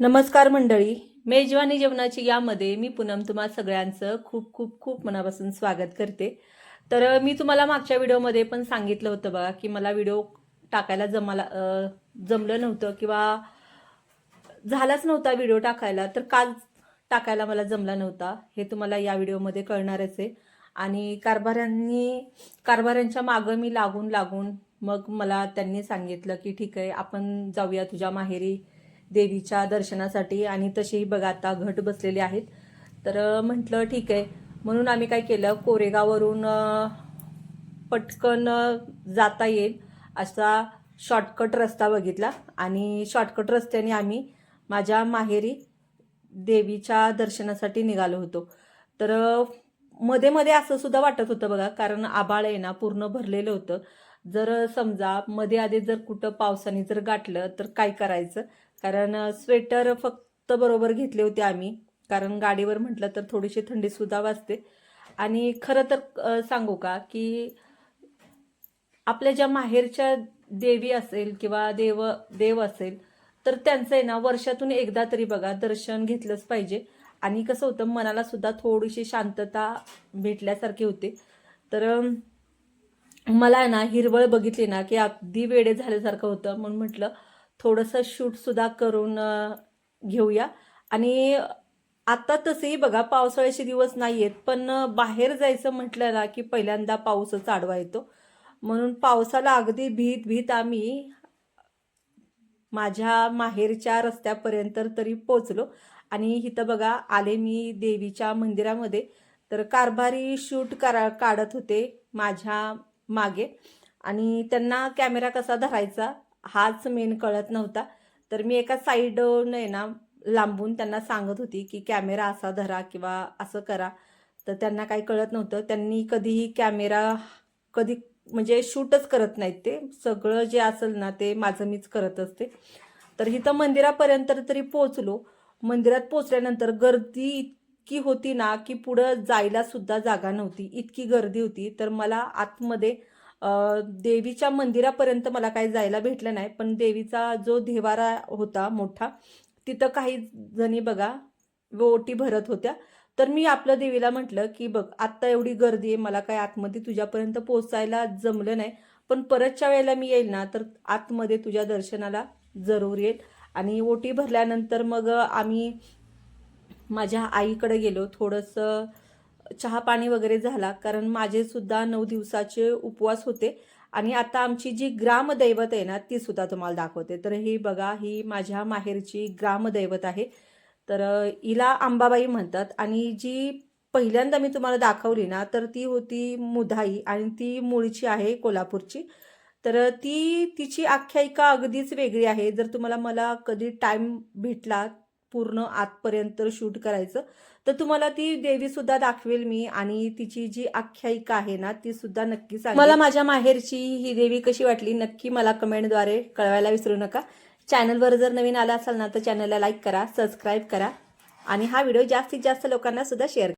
नमस्कार मंडळी. मेजवानी जेवणाची यामध्ये मी पूनम तुम्हा सगळ्यांचं खूप खूप खूप मनापासून स्वागत करते. तर मी तुम्हाला मागच्या व्हिडिओमध्ये पण सांगितलं होतं बघा की मला व्हिडिओ टाकायला जमाला जमलं नव्हतं किंवा झालाच नव्हता व्हिडिओ टाकायला तर काल टाकायला मला जमला नव्हता. हे तुम्हाला या व्हिडिओमध्ये कळणारच आहे. आणि कारभाऱ्यांनी कारभाऱ्यांच्या मागं मी लागून लागून मग मला त्यांनी सांगितलं की ठीक आहे आपण जाऊया तुझ्या माहेरी देवीच्या दर्शनासाठी आणि तसेही बघा आता घट बसलेले आहेत. तर म्हटलं ठीक आहे. म्हणून आम्ही काय केलं कोरेगाववरून पटकन जाता येईल असा शॉर्टकट रस्ता बघितला. आणि शॉर्टकट रस्त्याने आम्ही माझ्या माहेरी देवीच्या दर्शनासाठी निघालो होतो. तर मध्ये मध्ये असं सुद्धा वाटत होतं बघा कारण आबाळ आहे ना पूर्ण भरलेलं होतं. जर समजा मध्ये आधी जर कुठं पावसाने जर गाठलं तर काय करायचं? कारण स्वेटर फक्त बरोबर घेतले होते आम्ही. कारण गाडीवर म्हटलं तर थोडीशी थंडी सुद्धा वाजते. आणि खरं तर सांगू का की आपल्या ज्या माहेरच्या देवी असेल किंवा देव देव असेल तर त्यांचं आहे ना वर्षातून एकदा तरी बघा दर्शन घेतलंच पाहिजे. आणि कसं होतं मनाला सुद्धा थोडीशी शांतता भेटल्यासारखी होते. तर मला ना हिरवळ बघितली ना की अगदी वेडे झाल्यासारखं होतं. म्हणून म्हटलं थोडंसं शूटसुद्धा करून घेऊया. आणि आता तसेही बघा पावसाळ्याचे दिवस नाही आहेत पण बाहेर जायचं म्हटलं ना की पहिल्यांदा पाऊसच आडवा येतो. म्हणून पावसाला अगदी भीत भीत आम्ही माझ्या माहेरच्या रस्त्यापर्यंत तरी पोचलो. आणि इथं बघा आले मी देवीच्या मंदिरामध्ये. तर कारभारी शूट करा काढत होते माझ्या मागे. आणि त्यांना कॅमेरा कसा धरायचा? हाच मेन कळत नव्हता. तर मी एका साईडने ना लांबून त्यांना सांगत होती की कॅमेरा असा धरा किंवा असं करा. तर त्यांना काही कळत नव्हतं. त्यांनी कधीही कॅमेरा कधी म्हणजे शूटच करत नाहीत ते. सगळं जे असेल ना ते माझं मीच करत असते. तर इथं मंदिरापर्यंत तरी पोचलो मंदिरात पोचल्यानंतर गर्दी इतकी होती ना की पुढं जायला सुद्धा जागा नव्हती. इतकी गर्दी होती. तर मला आतमध्ये देवीच्या मंदिरापर्यंत मला काही जायला भेटलं नाही पण देवीचा जो देवारा होता मोठा तिथं काही जणी बघा ओटी भरत होत्या. तर मी आपलं देवीला म्हटलं की बघ आत्ता एवढी गर्दी आहे मला काय आतमध्ये तुझ्यापर्यंत पोचायला जमलं नाही पण परतच्या वेळेला मी येईल ना तर आतमध्ये तुझ्या दर्शनाला जरूर येईल. आणि ओटी भरल्यानंतर मग आम्ही माझ्या आईकडे गेलो थोडंसं चहा पाणी वगैरे झाला कारण माझे सुद्धा नऊ दिवसाचे उपवास होते. आणि आता आमची जी ग्रामदैवत आहे ना ती सुद्धा तुम्हाला दाखवते. तर ही बघा ही माझ्या माहेरची ग्रामदैवत आहे. तर हिला आंबाबाई म्हणतात. आणि जी पहिल्यांदा मी तुम्हाला दाखवली ना तर ती होती मुधाई आणि ती मुळची आहे कोल्हापूरची. तर ती तिची आख्यायिका अगदीच वेगळी आहे. जर तुम्हाला मला कधी टाईम भेटला पूर्ण आतपर्यंत शूट करायचं. तर तुम्हाला ती देवी सुद्धा दाखवेल मी आणि तिची जी आख्यायिका आहे ना ती सुद्धा नक्की सांग मला माझ्या माहेरची ही देवी कशी वाटली नक्की मला कमेंटद्वारे कळवायला विसरू नका. चॅनलवर जर नवीन आला असाल ना तर चॅनलला लाईक करा सबस्क्राईब करा आणि हा व्हिडिओ जास्तीत जास्त लोकांना सुद्धा शेअर